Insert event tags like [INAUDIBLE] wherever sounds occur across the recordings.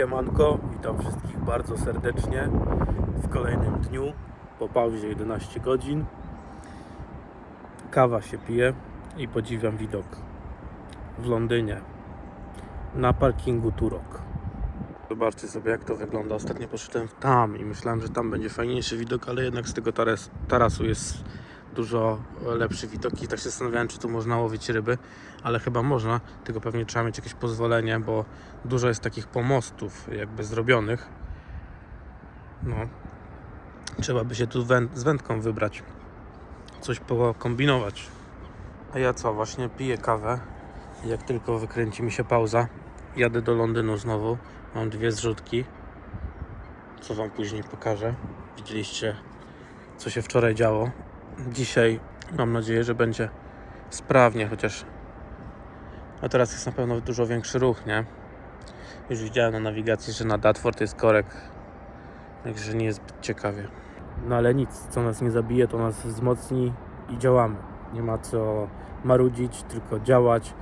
Siemanko, witam wszystkich bardzo serdecznie w kolejnym dniu po pauzie 11 godzin. Kawa się pije i podziwiam widok w Londynie na parkingu Turok. Zobaczcie sobie jak to wygląda. Ostatnio poszedłem tam i myślałem, że tam będzie fajniejszy widok, ale jednak z tego taras, tarasu jest dużo lepszy widok i tak się zastanawiałem, czy tu można łowić ryby, ale chyba można, tylko pewnie trzeba mieć jakieś pozwolenie, bo dużo jest takich pomostów jakby zrobionych. No, trzeba by się tu z wędką wybrać, coś pokombinować. A ja co, właśnie piję kawę. Jak tylko wykręci mi się pauza, jadę do Londynu znowu. Mam dwie zrzutki, co Wam później pokażę. Widzieliście, co się wczoraj działo. Dzisiaj mam nadzieję, że będzie sprawnie, chociaż a teraz jest na pewno dużo większy ruch, nie? Już widziałem na nawigacji, że na Datford jest korek, także nie jest zbyt ciekawie. No ale nic, co nas nie zabije, to nas wzmocni i działamy. Nie ma co marudzić, tylko działać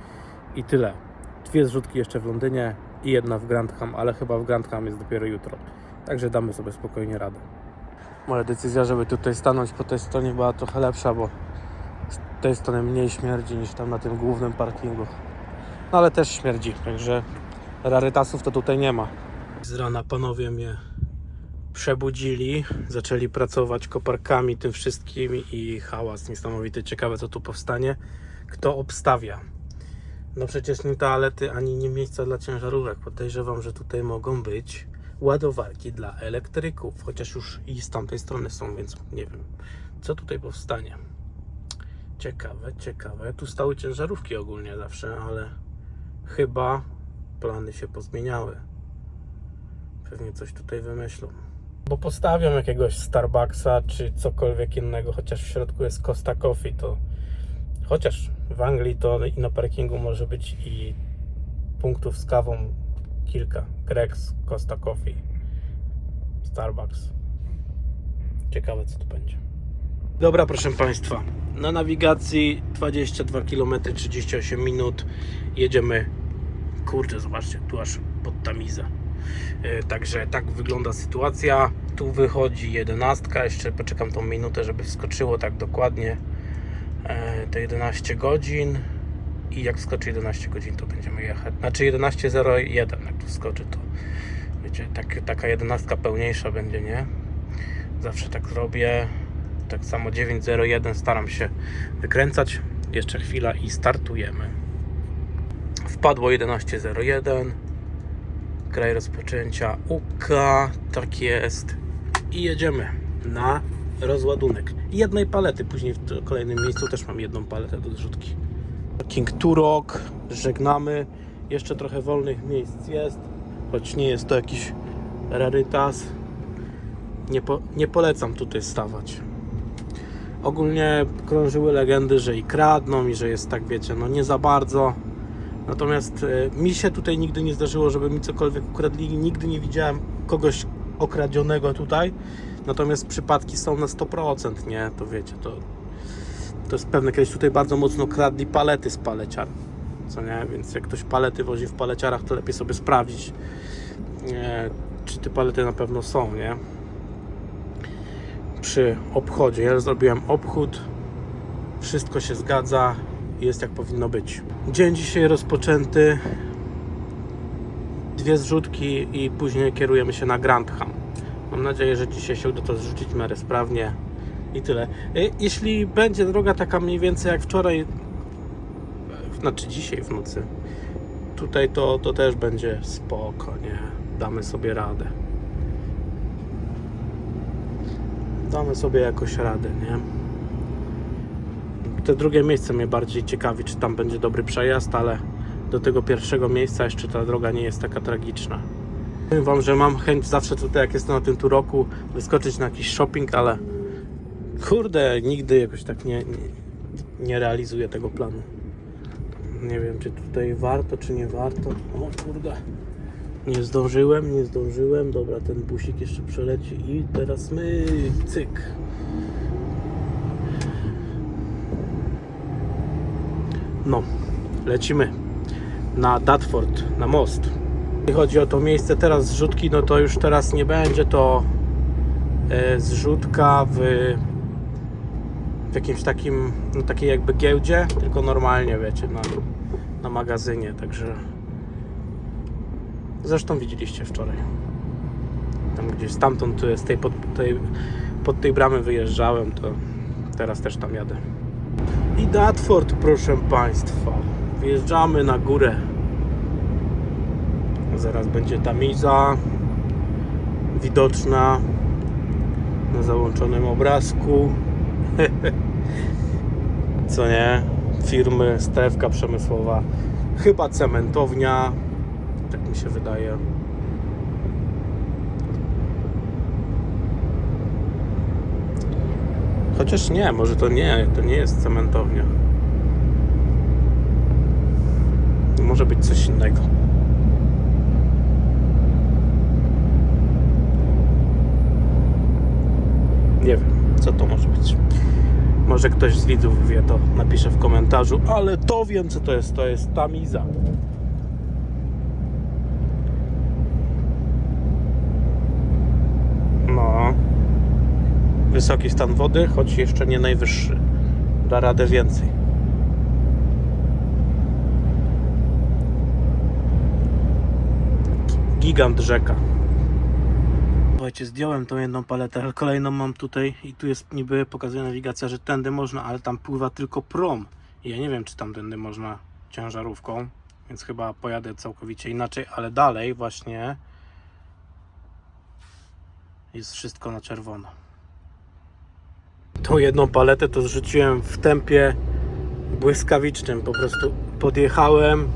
i tyle. Dwie zrzutki jeszcze w Londynie i jedna w Grantham, ale chyba w Grantham jest dopiero jutro. Także damy sobie spokojnie radę. Moja decyzja, żeby tutaj stanąć po tej stronie była trochę lepsza, bo z tej strony mniej śmierdzi niż tam na tym głównym parkingu. No ale też śmierdzi, także rarytasów to tutaj nie ma. Z rana panowie mnie przebudzili, zaczęli pracować koparkami, tym wszystkim i hałas niesamowity. Ciekawe co tu powstanie. Kto obstawia? No przecież nie toalety, ani nie miejsca dla ciężarówek. Podejrzewam, że tutaj mogą być ładowarki dla elektryków, chociaż już i z tamtej strony są, więc nie wiem, co tutaj powstanie. Ciekawe, ciekawe. Tu stały ciężarówki ogólnie zawsze, ale chyba plany się pozmieniały. Pewnie coś tutaj wymyślą. Bo postawią jakiegoś Starbucksa czy cokolwiek innego, chociaż w środku jest Costa Coffee, to chociaż w Anglii to i na parkingu może być i punktów z kawą kilka. Greg's, Costa Coffee, Starbucks. Ciekawe co tu będzie. Dobra, proszę Państwa. Na nawigacji 22 km 38 minut. Jedziemy. Kurczę, zobaczcie, tu aż pod Tamizę. Yy, Także tak wygląda sytuacja. Tu wychodzi 11. Jeszcze poczekam tą minutę, żeby wskoczyło tak dokładnie e, te 11 godzin. I jak skoczy 11 godzin, to będziemy jechać. Znaczy 11.01, jak tu skoczy, to wiecie, tak, taka 11 pełniejsza będzie, nie? Zawsze tak zrobię. Tak samo 9.01 staram się wykręcać. Jeszcze chwila i startujemy. Wpadło 11.01. Kraj rozpoczęcia UK. Tak jest. I jedziemy na rozładunek. Jednej palety. Później w kolejnym miejscu też mam jedną paletę do zrzutki. King Turok, żegnamy. Jeszcze trochę wolnych miejsc jest, choć nie jest to jakiś rarytas. Nie, po, nie polecam tutaj stawać. Ogólnie krążyły legendy, że i kradną, i że jest tak, wiecie, no nie za bardzo. Natomiast e, mi się tutaj nigdy nie zdarzyło, żeby mi cokolwiek ukradli. Nigdy nie widziałem kogoś okradzionego tutaj. Natomiast przypadki są na 100%, nie? To wiecie, to to jest pewne, kiedyś tutaj bardzo mocno kradli palety z paleciar. Co nie? Więc jak ktoś palety wozi w paleciarach, to lepiej sobie sprawdzić, e, czy te palety na pewno są, nie? Przy obchodzie. Ja zrobiłem obchód, wszystko się zgadza, jest jak powinno być. Dzień dzisiaj rozpoczęty. Dwie zrzutki i później kierujemy się na Grantham. Mam nadzieję, że dzisiaj się uda to zrzucić w miarę sprawnie. I tyle. Y, Jeśli będzie droga taka mniej więcej jak wczoraj, e, znaczy dzisiaj w nocy, tutaj to, to też będzie spoko, nie? Damy sobie radę. Damy sobie jakoś radę, nie? Te drugie miejsce mnie bardziej ciekawi, czy tam będzie dobry przejazd, ale do tego pierwszego miejsca jeszcze ta droga nie jest taka tragiczna. Powiem Wam, że mam chęć zawsze tutaj, jak jestem na tym tu roku, wyskoczyć na jakiś shopping, ale Kurde, nigdy jakoś tak nie, nie, nie realizuję tego planu. Nie wiem, czy tutaj warto, czy nie warto. O kurde. Nie zdążyłem, nie zdążyłem. Dobra, ten busik jeszcze przeleci i teraz my, cyk. No, lecimy na Datford, na most. Jeśli chodzi o to miejsce teraz zrzutki, no to już teraz nie będzie to e, zrzutka w, w jakimś takim, no takiej jakby giełdzie, tylko normalnie, wiecie, na, na magazynie, także zresztą widzieliście wczoraj. Tam gdzieś stamtąd, z tej, pod, tej, pod tej bramy wyjeżdżałem, to teraz też tam jadę. I Datford, proszę Państwa. Wjeżdżamy na górę. Zaraz będzie tamiza widoczna na załączonym obrazku. [LAUGHS] Co nie? Firmy, strefka przemysłowa, chyba cementownia, tak mi się wydaje. Chociaż nie, może to nie, to nie jest cementownia. To może być coś innego. Nie wiem, co to może być. Może ktoś z widzów wie, to napisze w komentarzu, ale to wiem, co to jest. To jest tamiza. No. Wysoki stan wody, choć jeszcze nie najwyższy. Da radę więcej. Gigant rzeka. Słuchajcie, zdjąłem tą jedną paletę, ale kolejną mam tutaj i tu jest niby pokazuje nawigacja, że tędy można, ale tam pływa tylko prom. I ja nie wiem, czy tam tędy można ciężarówką, więc chyba pojadę całkowicie inaczej, ale dalej właśnie jest wszystko na czerwono. Tą jedną paletę to zrzuciłem w tempie błyskawicznym. Po prostu podjechałem,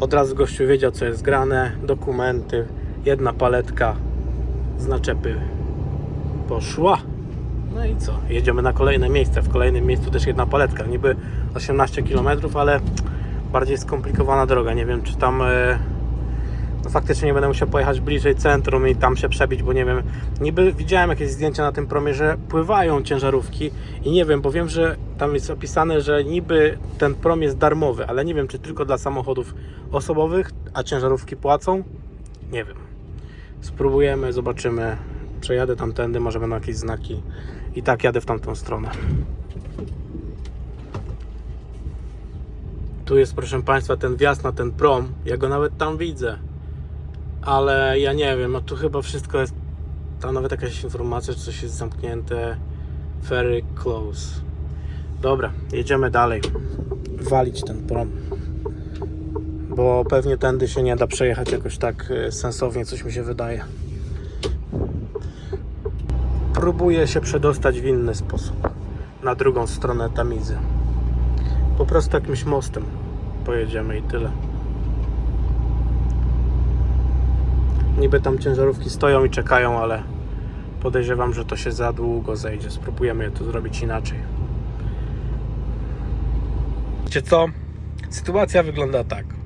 od razu gościu wiedział co jest grane, dokumenty, jedna paletka z naczepy poszła. No i co? Jedziemy na kolejne miejsce. W kolejnym miejscu też jedna paletka. Niby 18 km, ale bardziej skomplikowana droga. Nie wiem, czy tam e, no faktycznie nie będę musiał pojechać bliżej centrum i tam się przebić, bo nie wiem. Niby widziałem jakieś zdjęcia na tym promie, że pływają ciężarówki i nie wiem, bo wiem, że tam jest opisane, że niby ten prom jest darmowy, ale nie wiem, czy tylko dla samochodów osobowych, a ciężarówki płacą. Nie wiem. Spróbujemy, zobaczymy. Przejadę tamtędy, może będą jakieś znaki. I tak jadę w tamtą stronę. Tu jest, proszę Państwa, ten wjazd na ten prom. Ja go nawet tam widzę. Ale ja nie wiem, no tu chyba wszystko jest. Tam nawet jakaś informacja, czy coś jest zamknięte. Very close. Dobra, jedziemy dalej. Walić ten prom. Bo pewnie tędy się nie da przejechać jakoś tak e, sensownie, coś mi się wydaje. Próbuję się przedostać w inny sposób. Na drugą stronę Tamizy. Po prostu jakimś mostem pojedziemy i tyle. Niby tam ciężarówki stoją i czekają, ale podejrzewam, że to się za długo zejdzie. Spróbujemy to zrobić inaczej. Wiecie co? Sytuacja wygląda tak.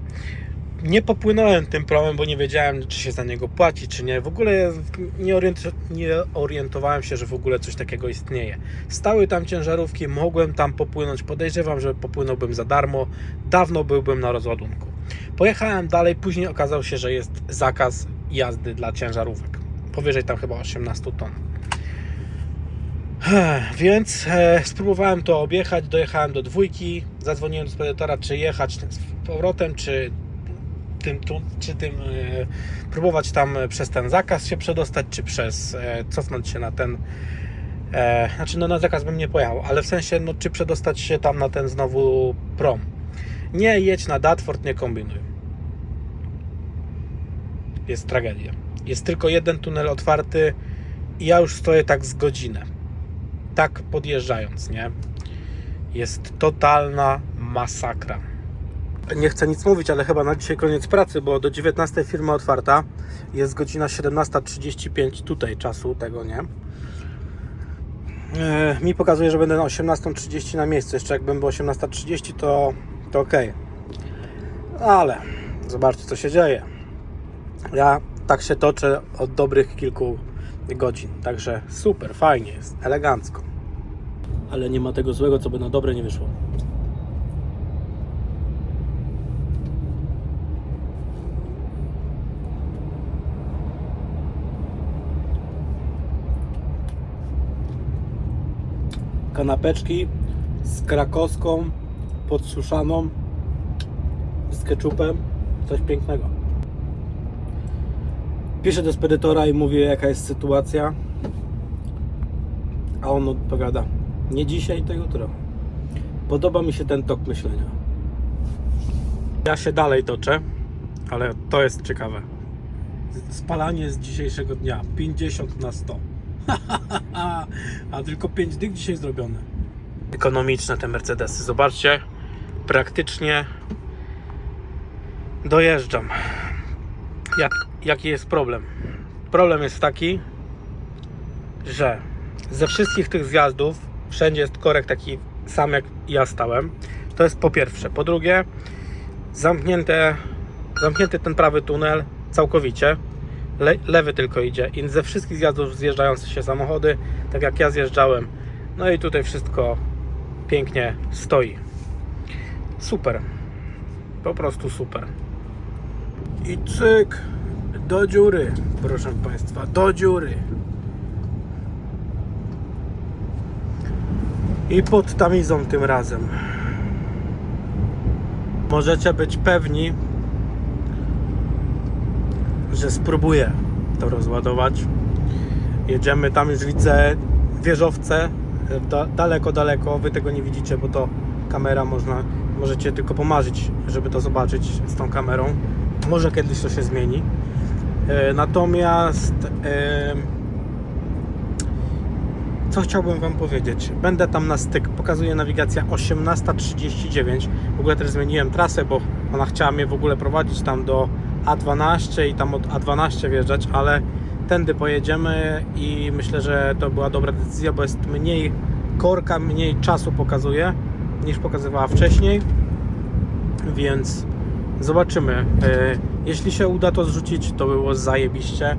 Nie popłynąłem tym promem, bo nie wiedziałem, czy się za niego płaci, czy nie. W ogóle nie, nie orientowałem się, że w ogóle coś takiego istnieje. Stały tam ciężarówki, mogłem tam popłynąć. Podejrzewam, że popłynąłbym za darmo. Dawno byłbym na rozładunku. Pojechałem dalej, później okazało się, że jest zakaz jazdy dla ciężarówek. Powyżej tam chyba 18 ton. Więc e, spróbowałem to objechać, dojechałem do dwójki, zadzwoniłem do speditora, czy jechać z powrotem, czy tym, tu, czy tym e, próbować tam przez ten zakaz się przedostać, czy przez e, cofnąć się na ten e, znaczy no na zakaz bym nie pojechał, ale w sensie no czy przedostać się tam na ten znowu prom. Nie jedź na Datford, nie kombinuj. Jest tragedia. Jest tylko jeden tunel otwarty i ja już stoję tak z godzinę. Tak podjeżdżając, nie? Jest totalna masakra. Nie chcę nic mówić, ale chyba na dzisiaj koniec pracy, bo do 19 firma otwarta. Jest godzina 17.35 tutaj czasu tego, nie? E, mi pokazuje, że będę na 18.30 na miejscu. Jeszcze jakbym był 18.30 to, to ok. Ale zobaczcie co się dzieje. Ja tak się toczę od dobrych kilku godzin. Także super, fajnie jest, elegancko. Ale nie ma tego złego, co by na dobre nie wyszło. Kanapeczki z krakowską, podsuszaną, z keczupem. Coś pięknego. Piszę do spedytora i mówię jaka jest sytuacja. A on odpowiada, nie dzisiaj, to jutro. Podoba mi się ten tok myślenia. Ja się dalej toczę, ale to jest ciekawe. Spalanie z dzisiejszego dnia 50 na 100. [LAUGHS] A tylko 5 dych dzisiaj zrobione. Ekonomiczne te Mercedesy. Zobaczcie, praktycznie dojeżdżam. Jak, jaki jest problem? Problem jest taki, że ze wszystkich tych zjazdów wszędzie jest korek taki sam jak ja stałem. To jest po pierwsze. Po drugie, zamknięte, zamknięty ten prawy tunel całkowicie. Le, lewy tylko idzie. I ze wszystkich zjazdów zjeżdżające się samochody, tak jak ja zjeżdżałem. No i tutaj wszystko pięknie stoi. Super. Po prostu super. I cyk do dziury, proszę Państwa, do dziury. I pod tamizą tym razem. Możecie być pewni, że spróbuję to rozładować. Jedziemy tam już widzę wieżowce da, daleko, daleko. Wy tego nie widzicie, bo to kamera można, możecie tylko pomarzyć, żeby to zobaczyć z tą kamerą. Może kiedyś to się zmieni. E, Natomiast co chciałbym Wam powiedzieć? Będę tam na styk. Pokazuje nawigacja 18.39. W ogóle też zmieniłem trasę, bo ona chciała mnie w ogóle prowadzić tam do A12 i tam od A12 wjeżdżać, ale tędy pojedziemy i myślę, że to była dobra decyzja, bo jest mniej korka, mniej czasu pokazuje niż pokazywała wcześniej. Więc zobaczymy. E, Jeśli się uda to zrzucić, to było zajebiście.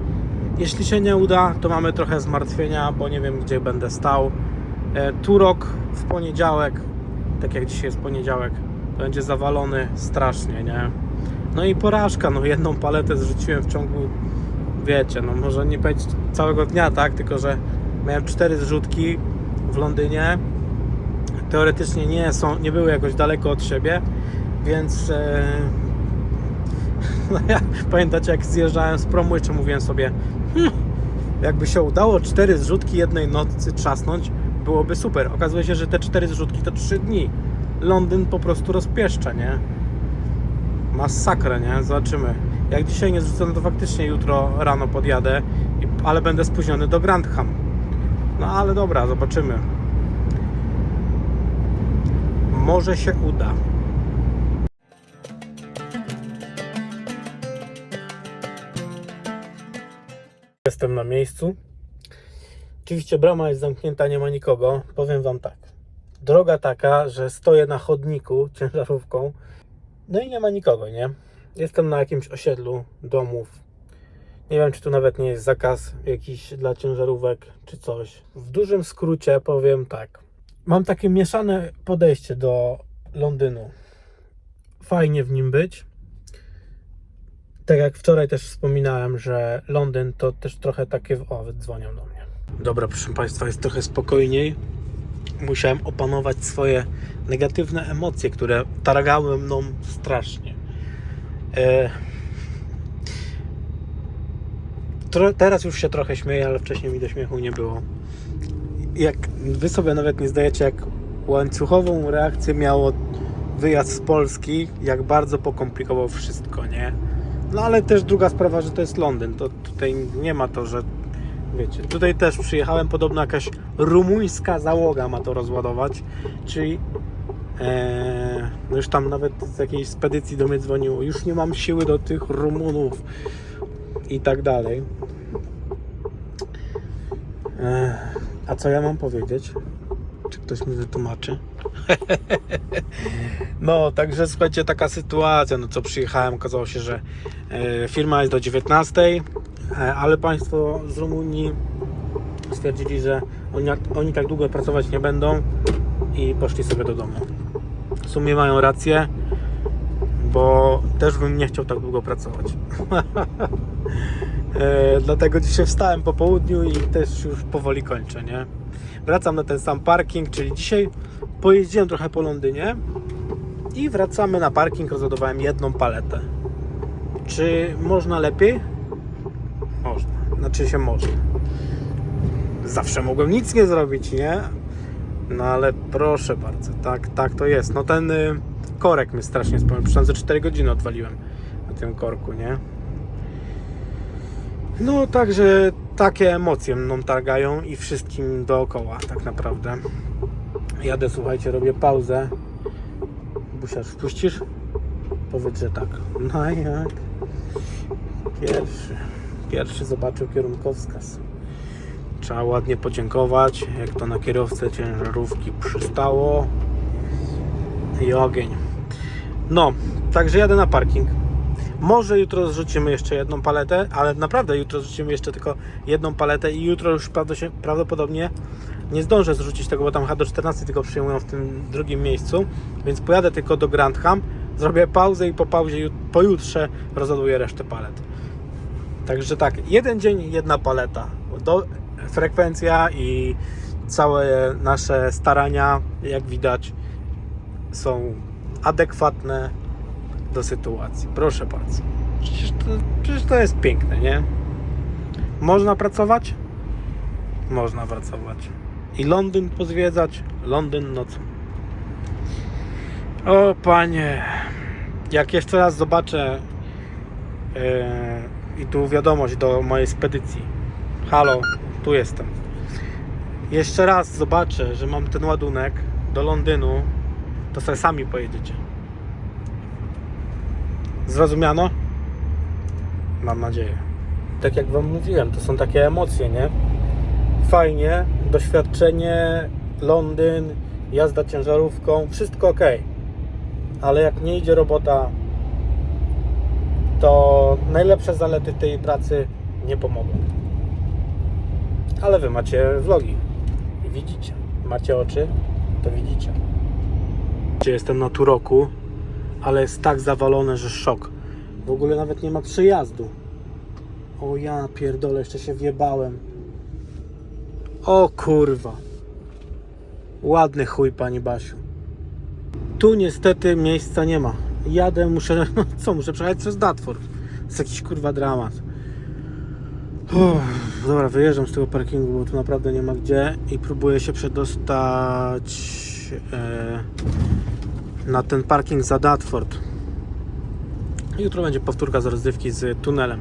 Jeśli się nie uda, to mamy trochę zmartwienia, bo nie wiem gdzie będę stał. E, Turok w poniedziałek, tak jak dzisiaj jest poniedziałek, będzie zawalony strasznie, nie? No i porażka, no jedną paletę zrzuciłem w ciągu, wiecie, no może nie powiedzieć całego dnia, tak? Tylko, że miałem cztery zrzutki w Londynie. Teoretycznie nie są, nie były jakoś daleko od siebie, więc e, [LAUGHS] no ja pamiętacie jak zjeżdżałem z promu, jeszcze mówiłem sobie hmm, jakby się udało cztery zrzutki jednej nocy trzasnąć, byłoby super. Okazuje się, że te cztery zrzutki to trzy dni. Londyn po prostu rozpieszcza, nie? Masakra, nie? Zobaczymy. Jak dzisiaj nie zrzucę, to faktycznie jutro rano podjadę, ale będę spóźniony do Grantham. No ale dobra, zobaczymy. Może się uda. Jestem na miejscu. Oczywiście brama jest zamknięta, nie ma nikogo. Powiem Wam tak. Droga taka, że stoję na chodniku ciężarówką, no i nie ma nikogo, nie? Jestem na jakimś osiedlu domów. Nie wiem, czy tu nawet nie jest zakaz jakiś dla ciężarówek, czy coś. W dużym skrócie powiem tak. Mam takie mieszane podejście do Londynu. Fajnie w nim być. Tak jak wczoraj też wspominałem, że Londyn to też trochę takie. O, dzwonią do mnie. Dobra, proszę Państwa, jest trochę spokojniej. Musiałem opanować swoje negatywne emocje, które targały mną strasznie. E... Teraz już się trochę śmieję, ale wcześniej mi do śmiechu nie było. Jak wy sobie nawet nie zdajecie, jak łańcuchową reakcję miało wyjazd z Polski, jak bardzo pokomplikował wszystko, nie? No ale też druga sprawa, że to jest Londyn. To tutaj nie ma to, że wiecie, tutaj też przyjechałem, podobno jakaś rumuńska załoga ma to rozładować, czyli e, no już tam nawet z jakiejś spedycji do mnie dzwoniło, już nie mam siły do tych Rumunów i tak dalej. E, a co ja mam powiedzieć? Czy ktoś mi wytłumaczy? [LAUGHS] No, także słuchajcie, taka sytuacja, no co przyjechałem, okazało się, że e, firma jest do 19, e, ale państwo z Rumunii stwierdzili, że oni, oni tak długo pracować nie będą i poszli sobie do domu. W sumie mają rację, bo też bym nie chciał tak długo pracować. [LAUGHS] e, dlatego dzisiaj wstałem po południu i też już powoli kończę, nie? wracam na ten sam parking, czyli dzisiaj pojeździłem trochę po Londynie i wracamy na parking, rozładowałem jedną paletę. Czy można lepiej? Znaczy się można. Zawsze mogłem nic nie zrobić, nie? No ale proszę bardzo, tak, tak to jest. No ten y, korek mnie strasznie spomniał. Przecież za 4 godziny odwaliłem na tym korku, nie? No także takie emocje mną targają i wszystkim dookoła tak naprawdę. Jadę, słuchajcie, robię pauzę. Busiarz, wpuścisz? Powiedz, że tak. No jak? Pierwszy. Pierwszy zobaczył kierunkowskaz. Trzeba ładnie podziękować, jak to na kierowcę ciężarówki przystało. I ogień. No, także jadę na parking. Może jutro zrzucimy jeszcze jedną paletę, ale naprawdę jutro zrzucimy jeszcze tylko jedną paletę i jutro już prawdo- prawdopodobnie nie zdążę zrzucić tego, bo tam chyba do 14 tylko przyjmują w tym drugim miejscu, więc pojadę tylko do Grantham, zrobię pauzę i po pauzie, jut- pojutrze rozładuję resztę palet. Także tak, jeden dzień, jedna paleta. Do, frekwencja i całe nasze starania, jak widać, są adekwatne do sytuacji. Proszę bardzo. Przecież to, przecież to jest piękne, nie? Można pracować? Można pracować. I Londyn pozwiedzać? Londyn nocą. O panie, jak jeszcze raz zobaczę e, i tu wiadomość do mojej spedycji. Halo, tu jestem. Jeszcze raz zobaczę, że mam ten ładunek do Londynu, to sobie sami pojedziecie. Zrozumiano? Mam nadzieję. Tak jak Wam mówiłem, to są takie emocje, nie? Fajnie, doświadczenie, Londyn, jazda ciężarówką, wszystko ok. Ale jak nie idzie robota, to najlepsze zalety tej pracy nie pomogą. Ale Wy macie vlogi i widzicie. Macie oczy, to widzicie. Jestem na Turoku, ale jest tak zawalone, że szok. W ogóle nawet nie ma przejazdu. O ja pierdolę, jeszcze się wjebałem. O kurwa. Ładny chuj, pani Basiu. Tu niestety miejsca nie ma. Jadę, muszę, no [LAUGHS] co, muszę przejechać przez Datford. To jest jakiś kurwa dramat. Uff, dobra, wyjeżdżam z tego parkingu, bo tu naprawdę nie ma gdzie i próbuję się przedostać e, na ten parking za Datford. Jutro będzie powtórka z rozrywki z tunelem.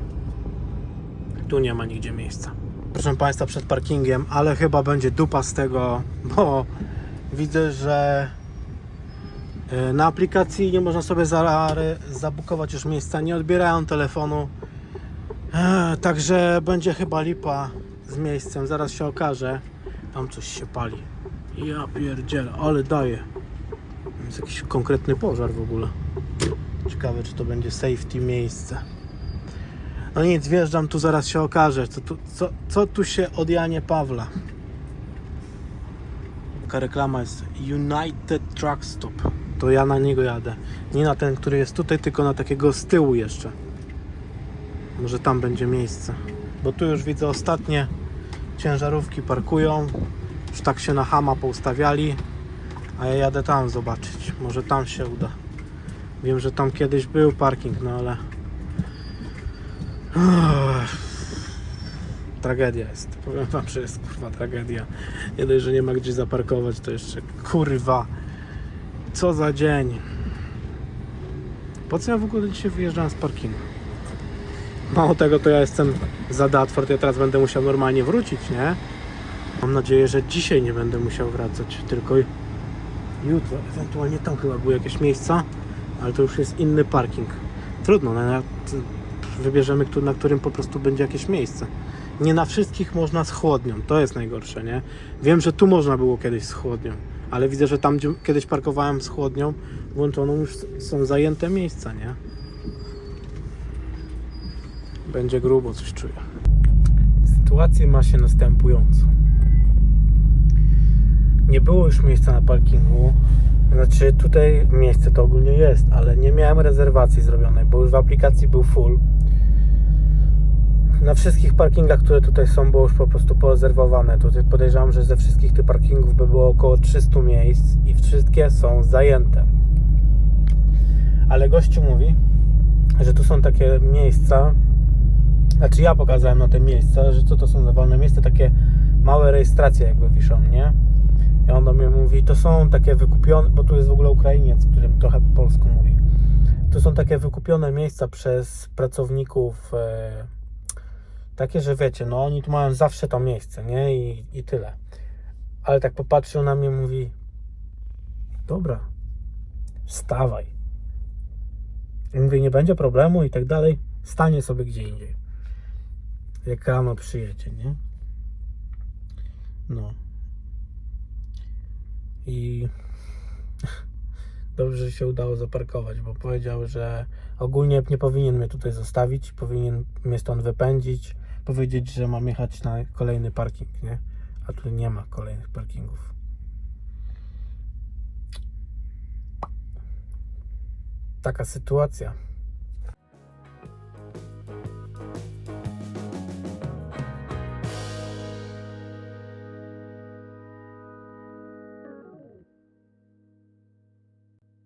Tu nie ma nigdzie miejsca. Proszę Państwa, przed parkingiem, ale chyba będzie dupa z tego, bo widzę, że na aplikacji nie można sobie za, zabukować już miejsca, nie odbierają telefonu. E, Także będzie chyba lipa z miejscem, zaraz się okaże. Tam coś się pali. Ja pierdzielę, ale daje. Jest jakiś konkretny pożar w ogóle. Ciekawe, czy to będzie safety miejsce. No nic, wjeżdżam tu, zaraz się okaże, co tu, co, co tu się od Janie Pawla. Taka reklama jest United Truck Stop. To ja na niego jadę. Nie na ten, który jest tutaj, tylko na takiego z tyłu jeszcze. Może tam będzie miejsce. Bo tu już widzę ostatnie ciężarówki parkują. Już tak się na hama poustawiali. A ja jadę tam zobaczyć. Może tam się uda. Wiem, że tam kiedyś był parking, no ale. Uff. Tragedia jest. Powiem wam, że jest kurwa tragedia. Nie dość, że nie ma gdzie zaparkować, to jeszcze kurwa. Co za dzień. Po co ja w ogóle dzisiaj wyjeżdżałem z parkingu? Mało tego, to ja jestem za Datford, ja teraz będę musiał normalnie wrócić, nie? Mam nadzieję, że dzisiaj nie będę musiał wracać, tylko jutro. Ewentualnie tam chyba były jakieś miejsca, ale to już jest inny parking. Trudno, no, na- wybierzemy, na którym po prostu będzie jakieś miejsce. Nie na wszystkich można z chłodnią, to jest najgorsze, nie? Wiem, że tu można było kiedyś z chłodnią, ale widzę, że tam, gdzie kiedyś parkowałem z chłodnią włączoną, już są zajęte miejsca, nie? Będzie grubo, coś czuję. Sytuacja ma się następującą. Nie było już miejsca na parkingu. Znaczy tutaj miejsce to ogólnie jest, ale nie miałem rezerwacji zrobionej, bo już w aplikacji był full. Na wszystkich parkingach, które tutaj są, było już po prostu porezerwowane. Tutaj podejrzewam, że ze wszystkich tych parkingów by było około 300 miejsc i wszystkie są zajęte. Ale gościu mówi, że tu są takie miejsca, znaczy ja pokazałem na te miejsca, że co to są za wolne miejsca, takie małe rejestracje jakby wiszą, nie? I on do mnie mówi, to są takie wykupione, bo tu jest w ogóle Ukrainiec, którym trochę po polsku mówi. To są takie wykupione miejsca przez pracowników, e, takie, że wiecie, no oni tu mają zawsze to miejsce, nie? I, I tyle. Ale tak popatrzył na mnie, mówi, dobra, wstawaj. I mówię, nie będzie problemu i tak dalej, stanie sobie gdzie indziej. Jak rano przyjedzie, nie? No. I [LAUGHS] dobrze, się udało zaparkować, bo powiedział, że ogólnie nie powinien mnie tutaj zostawić, powinien mnie stąd wypędzić, powiedzieć, że mam jechać na kolejny parking, nie? A tu nie ma kolejnych parkingów. Taka sytuacja.